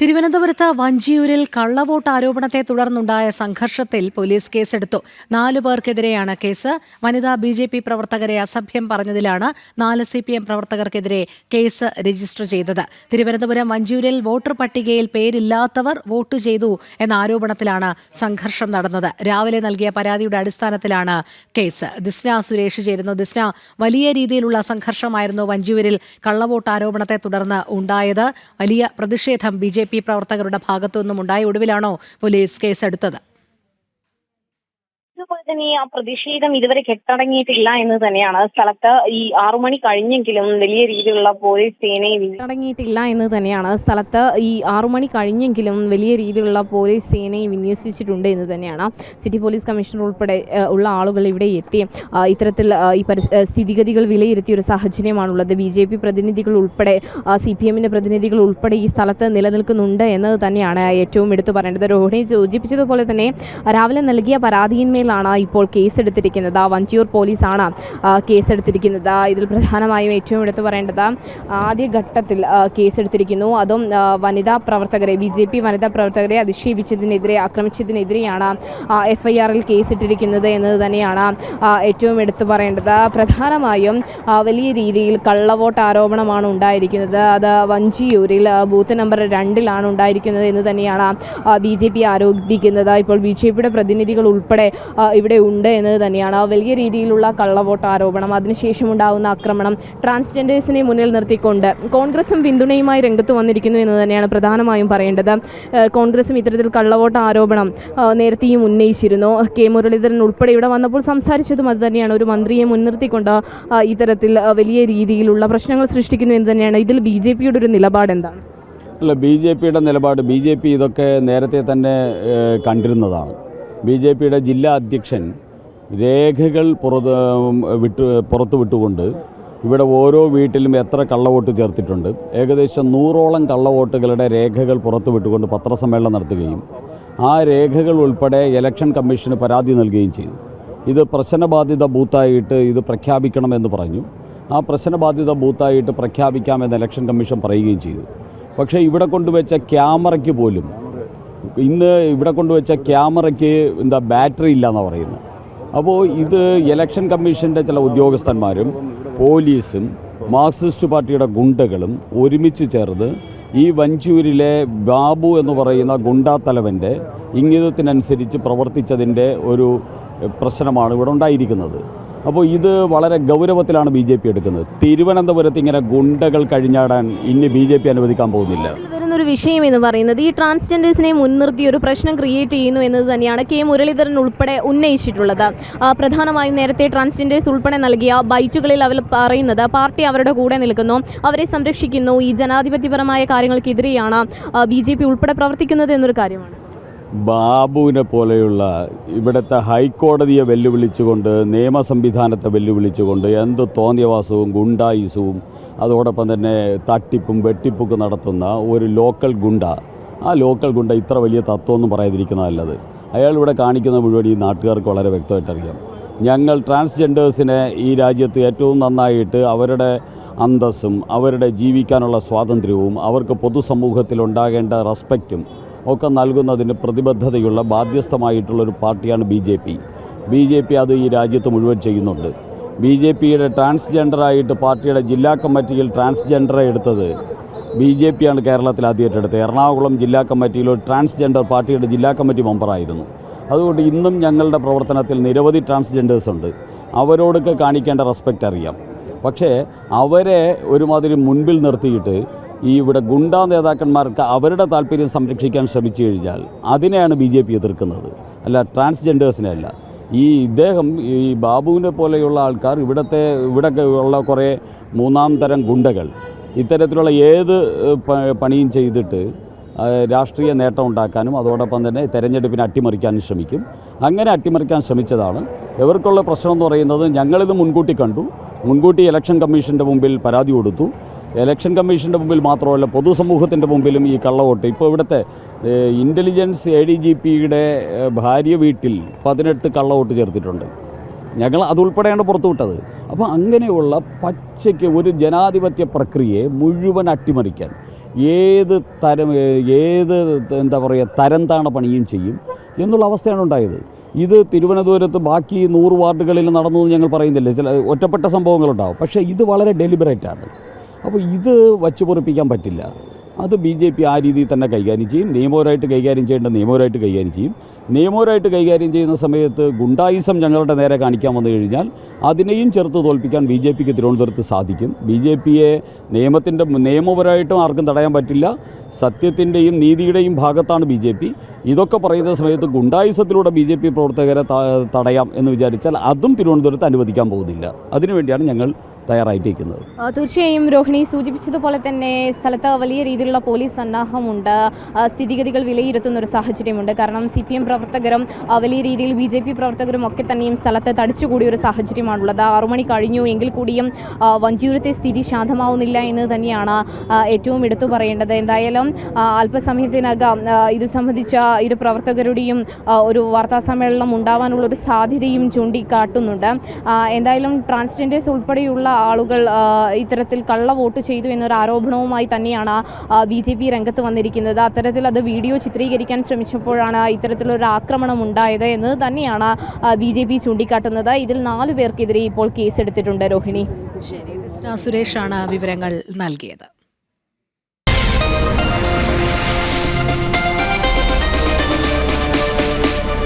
തിരുവനന്തപുരത്ത് വഞ്ചിയൂരിൽ കള്ളവോട്ട് ആരോപണത്തെ തുടർന്നുണ്ടായ സംഘർഷത്തിൽ പോലീസ് കേസെടുത്തു. നാലു പേർക്കെതിരെയാണ് കേസ്. വനിതാ ബി ജെ പി പ്രവർത്തകരെ അസഭ്യം പറഞ്ഞതിലാണ് നാല് സി പി എം പ്രവർത്തകർക്കെതിരെ കേസ് രജിസ്റ്റർ ചെയ്തത്. തിരുവനന്തപുരം വഞ്ചിയൂരിൽ വോട്ടർ പട്ടികയിൽ പേരില്ലാത്തവർ വോട്ട് ചെയ്തു എന്ന ആരോപണത്തിലാണ് സംഘർഷം നടന്നത്. രാവിലെ നൽകിയ പരാതിയുടെ അടിസ്ഥാനത്തിലാണ് കേസ്. ദിസ്ന സുരേഷ് ചേരുന്നു. ദിസ്ന വലിയ രീതിയിലുള്ള സംഘർഷമായിരുന്നു വഞ്ചിയൂരിൽ കള്ളവോട്ട് ആരോപണത്തെ തുടർന്ന് ഉണ്ടായത്. വലിയ പ്രതിഷേധം ബി പി പ്രവർത്തകരുടെ ഭാഗത്തുനിന്നും ഉണ്ടായ ഒടുവിലാണോ പോലീസ് കേസെടുത്തത്? തന്നെ ആ പ്രതിഷേധം ഇതുവരെ കെട്ടടങ്ങിയിട്ടില്ല എന്ന് തന്നെയാണ്. സ്ഥലത്ത് ഈ ആറു മണി കഴിഞ്ഞെങ്കിലും വലിയ രീതിയിലുള്ള പോലീസ് സേനയും കെട്ടടങ്ങിയിട്ടില്ല എന്ന് തന്നെയാണ്. സ്ഥലത്ത് ഈ ആറു മണി കഴിഞ്ഞെങ്കിലും വലിയ രീതിയിലുള്ള പോലീസ് സേനയെ വിന്യസിച്ചിട്ടുണ്ട് എന്ന് തന്നെയാണ്. സിറ്റി പോലീസ് കമ്മീഷണർ ഉൾപ്പെടെ ഉള്ള ആളുകൾ ഇവിടെ എത്തി. ഇത്തരത്തിൽ ഈ സ്ഥിതിഗതികൾ വിലയിരുത്തിയ ഒരു സാഹചര്യമാണുള്ളത്. ബി ജെ പി പ്രതിനിധികൾ ഉൾപ്പെടെ സി പി എമ്മിന്റെ പ്രതിനിധികൾ ഉൾപ്പെടെ ഈ സ്ഥലത്ത് നിലനിൽക്കുന്നുണ്ട് എന്നത് തന്നെയാണ് ഏറ്റവും എടുത്തു പറയേണ്ടത്. രോഹിണി സൂചിപ്പിച്ചതുപോലെ തന്നെ രാവിലെ നൽകിയ പരാതിയിന്മേലാണ് ഇപ്പോൾ കേസെടുത്തിരിക്കുന്നത്. വഞ്ചിയൂർ പോലീസാണ് കേസെടുത്തിരിക്കുന്നത്. ഇതിൽ പ്രധാനമായും ഏറ്റവും എടുത്തു പറയേണ്ടത് ആദ്യഘട്ടത്തിൽ കേസെടുത്തിരിക്കുന്നു. അതും വനിതാ പ്രവർത്തകരെ ബി ജെ പി വനിതാ പ്രവർത്തകരെ അധിക്ഷേപിച്ചതിനെതിരെ ആക്രമിച്ചതിനെതിരെയാണ് എഫ് ഐ ആറിൽ കേസിട്ടിരിക്കുന്നത് എന്നത് തന്നെയാണ് ഏറ്റവും എടുത്തു പറയേണ്ടത്. പ്രധാനമായും വലിയ രീതിയിൽ കള്ളവോട്ട് ആരോപണമാണ് ഉണ്ടായിരിക്കുന്നത്. അത് വഞ്ചിയൂരിൽ ബൂത്ത് നമ്പർ രണ്ടിലാണ് ഉണ്ടായിരിക്കുന്നത് എന്ന് തന്നെയാണ് ബി ജെ പി ആരോപിക്കുന്നത്. ഇപ്പോൾ ബി ജെ പിയുടെ പ്രതിനിധികൾ ഉൾപ്പെടെ ആ, ഇവിടെ ഉണ്ട് എന്നത് തന്നെയാണ്. വലിയ രീതിയിലുള്ള കള്ളവോട്ട് ആരോപണം അതിനുശേഷം ഉണ്ടാകുന്ന ആക്രമണം ട്രാൻസ്ജെൻഡേഴ്സിനെ മുന്നിൽ നിർത്തിക്കൊണ്ട് കോൺഗ്രസും പിന്തുണയുമായി രംഗത്ത് വന്നിരിക്കുന്നു എന്ന് തന്നെയാണ് പ്രധാനമായും പറയേണ്ടത്. കോൺഗ്രസും ഇത്തരത്തിൽ കള്ളവോട്ട് ആരോപണം നേരത്തെയും ഉന്നയിച്ചിരുന്നു. കെ മുരളീധരൻ ഉൾപ്പെടെ ഇവിടെ വന്നപ്പോൾ സംസാരിച്ചതും അത് തന്നെയാണ്. ഒരു മന്ത്രിയെ മുൻനിർത്തിക്കൊണ്ട് ഇത്തരത്തിൽ വലിയ രീതിയിലുള്ള പ്രശ്നങ്ങൾ സൃഷ്ടിക്കുന്നു എന്ന് തന്നെയാണ്. ഇതിൽ ബി ജെ പിയുടെ ഒരു നിലപാട് എന്താണ്? അല്ല ബി ജെ പിയുടെ നിലപാട് ബി ജെ പി ഇതൊക്കെ നേരത്തെ തന്നെ കണ്ടിരുന്നതാണ്. ബി ജെ പിയുടെ ജില്ലാ അധ്യക്ഷൻ രേഖകൾ പുറത്ത് വിട്ട് പുറത്തു വിട്ടുകൊണ്ട് ഇവിടെ ഓരോ വീട്ടിലും എത്ര കള്ളവോട്ട് ചേർത്തിട്ടുണ്ട്. ഏകദേശം നൂറോളം കള്ളവോട്ടുകളുടെ രേഖകൾ പുറത്തു വിട്ടുകൊണ്ട് പത്രസമ്മേളനം നടത്തുകയും ആ രേഖകൾ ഉൾപ്പെടെ ഇലക്ഷൻ കമ്മീഷന് പരാതി നൽകുകയും ചെയ്തു. ഇത് പ്രശ്നബാധിത ബൂത്തായിട്ട് ഇത് പ്രഖ്യാപിക്കണമെന്ന് പറഞ്ഞു. ആ പ്രശ്നബാധിത ബൂത്തായിട്ട് പ്രഖ്യാപിക്കാമെന്ന് ഇലക്ഷൻ കമ്മീഷൻ പറയുകയും ചെയ്തു. പക്ഷേ ഇവിടെ കൊണ്ടുവച്ച ക്യാമറയ്ക്ക് പോലും ഇന്ന് ഇവിടെ കൊണ്ടുവച്ച ക്യാമറയ്ക്ക് എന്താ ബാറ്ററി ഇല്ല എന്നാണ് പറയുന്നത്. അപ്പോൾ ഇത് ഇലക്ഷൻ കമ്മീഷന്റെ ചില ഉദ്യോഗസ്ഥന്മാരും പോലീസും മാർക്സിസ്റ്റ് പാർട്ടിയുടെ ഗുണ്ടകളും ഒരുമിച്ച് ചേർന്ന് ഈ വഞ്ചൂരിലെ ബാബു എന്ന് പറയുന്ന ഗുണ്ടാ തലവന്റെ ഇംഗിതത്തിനനുസരിച്ച് പ്രവർത്തിച്ചതിന്റെ ഒരു പ്രശ്നമാണ് ഇവിടെ ഉണ്ടായിരിക്കുന്നത്. അപ്പോൾ ഇത് വളരെ ഗൗരവത്തിലാണ് ബി ജെ പി എടുക്കുന്നത്. തിരുവനന്തപുരത്ത് ഇങ്ങനെ ഗുണ്ടകൾ കഴിഞ്ഞാടാൻ ഇനി ബി ജെ പി അനുവദിക്കാൻ പോകുന്നില്ല. വരുന്നൊരു വിഷയം എന്ന് പറയുന്നത് ഈ ട്രാൻസ്ജെൻഡേഴ്സിനെ മുൻനിർത്തി ഒരു പ്രശ്നം ക്രിയേറ്റ് ചെയ്യുന്നു എന്നത് തന്നെയാണ് കെ മുരളീധരൻ ഉൾപ്പെടെ ഉന്നയിച്ചിട്ടുള്ളത്. പ്രധാനമായും നേരത്തെ ട്രാൻസ്ജെൻഡേഴ്സ് ഉൾപ്പെടെ നൽകിയ ബൈറ്റുകളിൽ അവർ പറയുന്നത് പാർട്ടി അവരുടെ കൂടെ നിൽക്കുന്നു അവരെ സംരക്ഷിക്കുന്നു ഈ ജനാധിപത്യപരമായ കാര്യങ്ങൾക്കെതിരെയാണ് ബി ജെ പി ഉൾപ്പെടെ പ്രവർത്തിക്കുന്നത് എന്നൊരു കാര്യമാണ്. ബാബുവിനെ പോലെയുള്ള ഇവിടുത്തെ ഹൈക്കോടതിയെ വെല്ലുവിളിച്ചുകൊണ്ട് നിയമ സംവിധാനത്തെ വെല്ലുവിളിച്ചുകൊണ്ട് എന്ത് തോന്നിയവാസവും ഗുണ്ടായുസവും അതോടൊപ്പം തന്നെ തട്ടിപ്പും വെട്ടിപ്പൊക്കെ നടത്തുന്ന ഒരു ലോക്കൽ ഗുണ്ട. ആ ലോക്കൽ ഗുണ്ട ഇത്ര വലിയ തത്വമൊന്നും പറയാതിരിക്കുന്ന നല്ലത്. അയാൾ ഇവിടെ കാണിക്കുന്ന മുഴുവൻ ഈ നാട്ടുകാർക്ക് വളരെ വ്യക്തമായിട്ട് അറിയാം ഞങ്ങൾ ട്രാൻസ്ജെൻഡേഴ്സിനെ ഈ രാജ്യത്ത് ഏറ്റവും നന്നായിട്ട് അവരുടെ അന്തസ്സും അവരുടെ ജീവിക്കാനുള്ള സ്വാതന്ത്ര്യവും അവർക്ക് പൊതുസമൂഹത്തിൽ ഉണ്ടാകേണ്ട റെസ്പെക്റ്റും ഒക്കെ നൽകുന്നതിന് പ്രതിബദ്ധതയുള്ള ബാധ്യസ്ഥമായിട്ടുള്ളൊരു പാർട്ടിയാണ് B J P. B J P അത് ഈ രാജ്യത്ത് മുഴുവൻ ചെയ്യുന്നുണ്ട്. ബി ജെ പിയുടെ ട്രാൻസ്ജെൻഡറായിട്ട് പാർട്ടിയുടെ ജില്ലാ കമ്മിറ്റിയിൽ ട്രാൻസ്ജെൻഡറെ എടുത്തത് ബി ജെ പിയാണ് കേരളത്തിൽ ആദ്യമായിട്ട് എടുത്തത്. എറണാകുളം ജില്ലാ കമ്മിറ്റിയിൽ ഒരു ട്രാൻസ്ജെൻഡർ പാർട്ടിയുടെ ജില്ലാ കമ്മിറ്റി മെമ്പറായിരുന്നു. അതുകൊണ്ട് ഇന്നും ഞങ്ങളുടെ പ്രവർത്തനത്തിൽ നിരവധി ട്രാൻസ്ജെൻഡേഴ്സ് ഉണ്ട്. അവരോടൊക്കെ കാണിക്കേണ്ട റെസ്പെക്റ്റ് അറിയാം. പക്ഷേ അവരെ ഒരുമാതിരി മുൻപിൽ നിർത്തിയിട്ട് ഈ ഇവിടെ ഗുണ്ടാ നേതാക്കന്മാർക്ക് അവരുടെ താല്പര്യം സംരക്ഷിക്കാൻ ശ്രമിച്ചു കഴിഞ്ഞാൽ അതിനെയാണ് ബി ജെ പി എതിർക്കുന്നത്. അല്ല ട്രാൻസ്ജെൻഡേഴ്സിനെ അല്ല. ഈ ഇദ്ദേഹം ഈ ബാബുവിനെ പോലെയുള്ള ആൾക്കാർ ഇവിടുത്തെ ഇവിടെ ഉള്ള കുറേ മൂന്നാം തരം ഗുണ്ടകൾ ഇത്തരത്തിലുള്ള ഏത് പണിയും ചെയ്തിട്ട് രാഷ്ട്രീയ നേട്ടം ഉണ്ടാക്കാനും അതോടൊപ്പം തന്നെ തെരഞ്ഞെടുപ്പിനെ അട്ടിമറിക്കാനും ശ്രമിക്കും. അങ്ങനെ അട്ടിമറിക്കാൻ ശ്രമിച്ചതാണ്. ഇവർക്കുള്ള പ്രശ്നം എന്ന് പറയുന്നത് ഞങ്ങളിത് മുൻകൂട്ടി കണ്ടു. മുൻകൂട്ടി ഇലക്ഷൻ കമ്മീഷന്റെ മുമ്പിൽ പരാതി കൊടുത്തു. ഇലക്ഷൻ കമ്മീഷന്റെ മുമ്പിൽ മാത്രമല്ല പൊതുസമൂഹത്തിന്റെ മുമ്പിലും ഈ കള്ളവോട്ട്. ഇപ്പോൾ ഇവിടുത്തെ ഇന്റലിജൻസ് എ ഡി ജി പിയുടെ ഭാര്യ വീട്ടിൽ പതിനെട്ട് കള്ളവോട്ട് ചേർത്തിട്ടുണ്ട്. ഞങ്ങൾ അതുൾപ്പെടെയാണ് പുറത്തുവിട്ടത്. അപ്പോൾ അങ്ങനെയുള്ള പച്ചയ്ക്ക് ഒരു ജനാധിപത്യ പ്രക്രിയയെ മുഴുവൻ അട്ടിമറിക്കാൻ ഏത് തരം ഏത് എന്താ പറയുക തരം താണ പണിയും ചെയ്യും എന്നുള്ള അവസ്ഥയാണ് ഉണ്ടായത്. ഇത് തിരുവനന്തപുരത്ത് ബാക്കി നൂറ് വാർഡുകളിൽ നടന്നു എന്ന് ഞങ്ങൾ പറയുന്നില്ല. ചില ഒറ്റപ്പെട്ട സംഭവങ്ങളുണ്ടാവും. പക്ഷേ ഇത് വളരെ ഡെലിബറേറ്റ് ആണ്. അപ്പോൾ ഇത് വച്ച് പൊറിപ്പിക്കാൻ പറ്റില്ല. അത് ബി ജെ പി ആ രീതിയിൽ തന്നെ കൈകാര്യം ചെയ്യും. നിയമപരമായിട്ട് കൈകാര്യം ചെയ്യേണ്ട നിയമപരമായിട്ട് കൈകാര്യം ചെയ്യും. നിയമപരമായിട്ട് കൈകാര്യം ചെയ്യുന്ന സമയത്ത് ഗുണ്ടായിസം ഞങ്ങളുടെ നേരെ കാണിക്കാൻ വന്നു കഴിഞ്ഞാൽ അതിനെയും ചെറുത്ത് തോൽപ്പിക്കാൻ ബി ജെ പിക്ക് തിരുവനന്തപുരത്ത് സാധിക്കും. ബി ജെ പിയെ നിയമത്തിന്റെ നിയമപരമായിട്ടും ആർക്കും തടയാൻ പറ്റില്ല. സത്യത്തിന്റെയും നീതിയുടെയും ഭാഗത്താണ് ബി ജെ പി ഇതൊക്കെ പറയുന്ന സമയത്ത് ഗുണ്ടായുസത്തിലൂടെ ബി ജെ പി പ്രവർത്തകരെ തടയാം എന്ന് വിചാരിച്ചാൽ അതും തിരുവനന്തപുരത്ത് അനുവദിക്കാൻ പോകുന്നില്ല. അതിനുവേണ്ടിയാണ് ഞങ്ങൾ തയ്യാറായിട്ടിരിക്കുന്നത്. തീർച്ചയായും രോഹിണി സൂചിപ്പിച്ചതുപോലെ തന്നെ സ്ഥലത്ത് വലിയ രീതിയിലുള്ള പോലീസ് സന്നാഹമുണ്ട്. സ്ഥിതിഗതികൾ വിലയിരുത്തുന്ന ഒരു സാഹചര്യമുണ്ട്. കാരണം സി പി എം പ്രവർത്തകരും വലിയ രീതിയിൽ ബി ജെ പി പ്രവർത്തകരും ഒക്കെ തന്നെയും സ്ഥലത്ത് തടിച്ചുകൂടിയ ഒരു സാഹചര്യമാണുള്ളത്. ആറുമണി കഴിഞ്ഞു എങ്കിൽ കൂടിയും വഞ്ചിയൂരത്തെ സ്ഥിതി ശാന്തമാവുന്നില്ല എന്ന് തന്നെയാണ് ഏറ്റവും എടുത്തു പറയേണ്ടത്. എന്തായാലും അല്പസമയത്തിനകം ഇത് സംബന്ധിച്ച ഇരു പ്രവർത്തകരുടെയും ഒരു വാർത്താ സമ്മേളനം ഉണ്ടാവാനുള്ള ഒരു സാധ്യതയും ചൂണ്ടിക്കാട്ടുന്നുണ്ട്. എന്തായാലും ട്രാൻസ്ജെൻഡേഴ്സ് ഉൾപ്പെടെയുള്ള ആളുകൾ ഇത്തരത്തിൽ കള്ള വോട്ട് ചെയ്തു എന്നൊരു ആരോപണവുമായി തന്നെയാണ് ബി ജെ പി രംഗത്ത് വന്നിരിക്കുന്നത്. അത്തരത്തിൽ അത് വീഡിയോ ചിത്രീകരിക്കാൻ ശ്രമിച്ചപ്പോഴാണ് ഇത്തരത്തിലൊരു ആക്രമണം ഉണ്ടായത് എന്ന് തന്നെയാണ് ബി ജെ പി ചൂണ്ടിക്കാട്ടുന്നത്. ഇതിൽ നാലു പേർക്കെതിരെ ഇപ്പോൾ കേസെടുത്തിട്ടുണ്ട് രോഹിണി. ശരി സുരേഷാണ് വിവരങ്ങൾ നൽകിയത്.